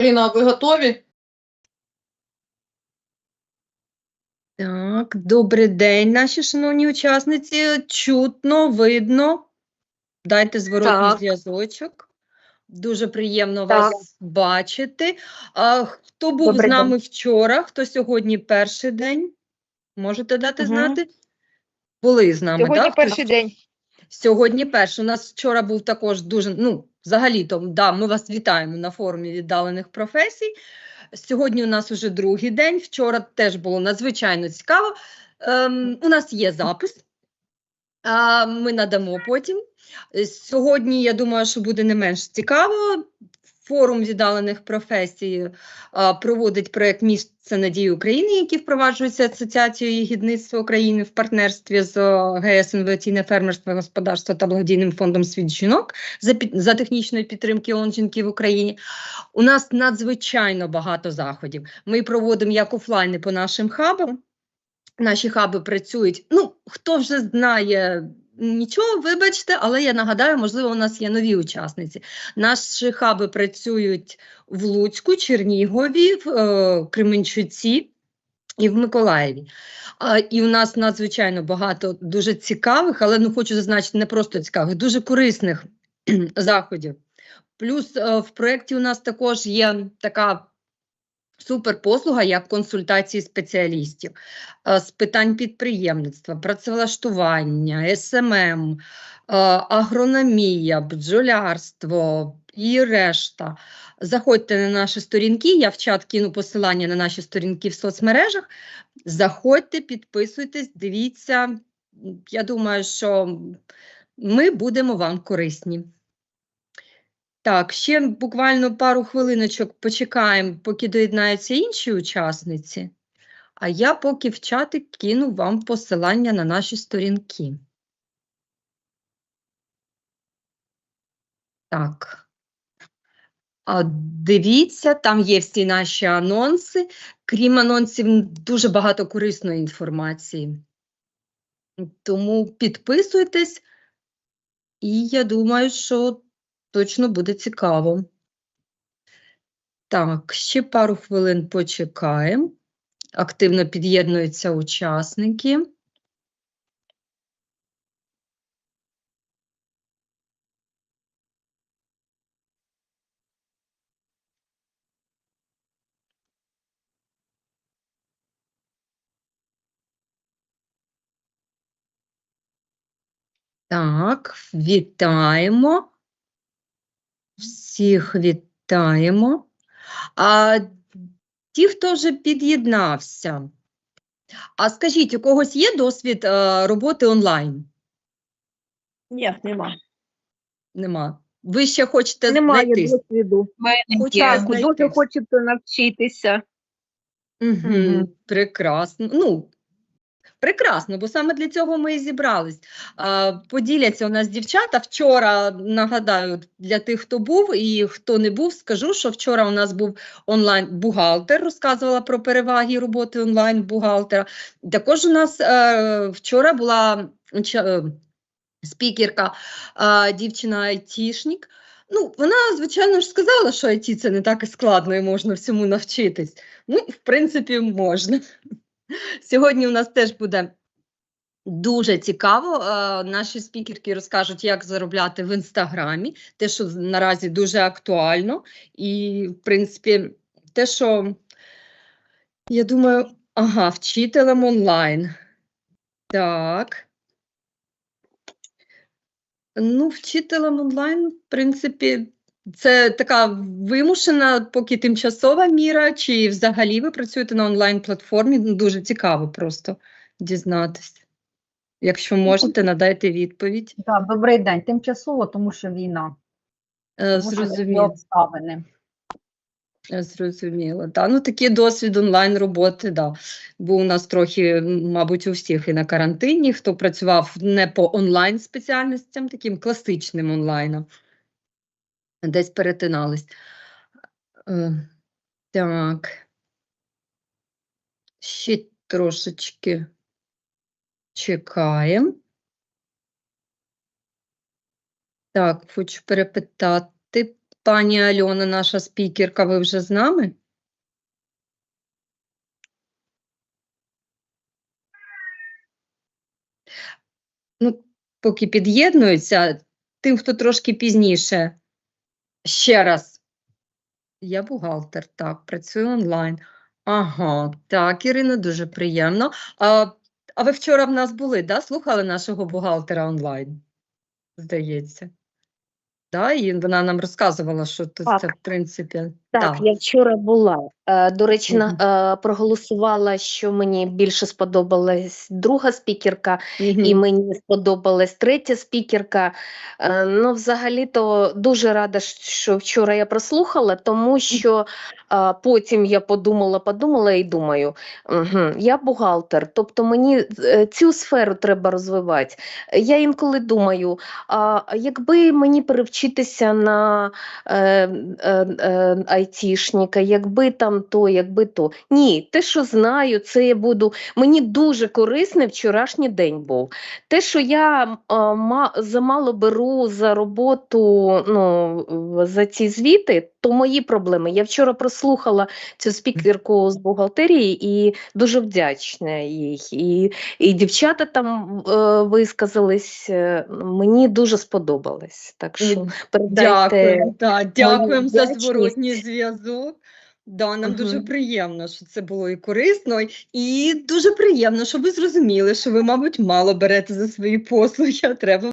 Ірина, ви готові? Так, добрий день, наші шановні учасниці. Чутно, видно. Дайте зворотній Так. зв'язочок. Дуже приємно Так. вас бачити. А, хто був Добрий з нами день. вчора, хто сьогодні перший день? Можете дати Мгм. знати? Були з нами, Сьогодні так? перший день. Сьогодні перший. У нас вчора був також дуже, ну, взагалі-то, да, ми вас вітаємо на форумі віддалених професій. Сьогодні у нас вже другий день. Вчора теж було надзвичайно цікаво. Ем, у нас є запис. А, ми надамо потім. Сьогодні, я думаю, що буде не менш цікаво. Форум віддалених професій а, проводить проект Місце надії України, який впроваджується Асоціацією гідництва України в партнерстві з о, ГС «Інноваційне фермерство господарство та благодійним фондом Світ жінок за, за технічної підтримки ООН жінки в Україні. У нас надзвичайно багато заходів. Ми проводимо як офлайни по нашим хабам. Наші хаби працюють. Ну, хто вже знає нічого, вибачте, але я нагадаю, можливо, у нас є нові учасниці. Наші хаби працюють в Луцьку, Чернігові, в е, Кременчуці і в Миколаєві. А, і у нас надзвичайно багато дуже цікавих, але ну хочу зазначити, не просто цікавих, дуже корисних заходів. Плюс е, в проєкті у нас також є така суперпослуга, як консультації спеціалістів е, з питань підприємництва, працевлаштування, СММ, е, агрономія, бджолярство і решта. Заходьте на наші сторінки, я в чат кину посилання на наші сторінки в соцмережах. Заходьте, підписуйтесь, дивіться. Я думаю, що ми будемо вам корисні. Так, ще буквально пару хвилиночок почекаємо, поки доєднаються інші учасниці. А я поки в чатик кину вам посилання на наші сторінки. Так. А дивіться, там є всі наші анонси. Крім анонсів, дуже багато корисної інформації. Тому підписуйтесь, і я думаю, що точно буде цікаво. Так, ще пару хвилин почекаємо. Активно під'єднуються учасники. Так, вітаємо. Всіх вітаємо. А ті, хто вже під'єднався, а скажіть, у когось є досвід е, роботи онлайн? Ні, нема. Нема. Ви ще хочете Немає знайти? досвіду. Хочете Так, дуже хочеться навчитися. Угу, прекрасно. Ну, прекрасно, бо саме для цього ми і зібрались. Поділяться у нас дівчата. Вчора, нагадаю, для тих, хто був і хто не був, скажу, що вчора у нас був онлайн-бухгалтер, розказувала про переваги роботи онлайн-бухгалтера. Також у нас е, вчора була е, спікерка, дівчина айтішник. Ну, вона, звичайно ж, сказала, що IT це не так і складно і можна всьому навчитись. Ну, в принципі, можна. Сьогодні у нас теж буде дуже цікаво. Е, Наші спікерки розкажуть, як заробляти в інстаграмі, те, що наразі дуже актуально. І, в принципі, те, що я думаю, ага, вчителем онлайн. Так. Ну, вчителем онлайн, в принципі, це така вимушена, поки тимчасова міра, чи взагалі ви працюєте на онлайн-платформі? Ну, Дуже цікаво просто дізнатись. Якщо можете, надайте відповідь. Так, добрий день. Тимчасово, тому що війна. Е, Зрозуміло. обставини. Е, Зрозуміло. Та, ну, такий досвід онлайн роботи, да. Був у нас трохи, мабуть, у всіх і на карантині, хто працював не по онлайн спеціальностям, таким класичним онлайном. Десь перетинались. Е, так. Ще трошечки чекаємо. Так, хочу перепитати Пані Альона, наша спікерка, ви вже з нами? Ну, поки під'єднуються, тим, хто трошки пізніше. Ще раз. Я бухгалтер, так, працюю онлайн. Ага, так, Ірина, дуже приємно. А, а ви вчора в нас були, да? Слухали нашого бухгалтера онлайн? Здається. Да, і вона нам розказувала, що тут Так. це, в принципі, Так, так. я вчора була. Е, До речі, е, проголосувала, що мені більше сподобалась друга спікерка, Мгм. і мені сподобалась третя спікерка. Е, Ну, взагалі-то дуже рада, що вчора я прослухала, тому що потім я подумала, подумала і думаю, угу, я бухгалтер, тобто мені цю сферу треба розвивати. Я інколи думаю, а якби мені перевчитися на айтішника, якби там то, якби то. Ні, те, що знаю, це я буду. Мені дуже корисний вчорашній день був. Те, що я ма, замало беру за роботу ну, за ці звіти, то мої проблеми. Я вчора прослухала цю спікерку з бухгалтерії і дуже вдячна їй. І, і дівчата там е, висказались. е, Мені дуже сподобалось. Так що передайте. Дякую, да, дякуємо за вдячність. зворотній зв'язок. Да, нам дуже приємно, що це було і корисно, і дуже приємно, що ви зрозуміли, що ви, мабуть, мало берете за свої послуги, а треба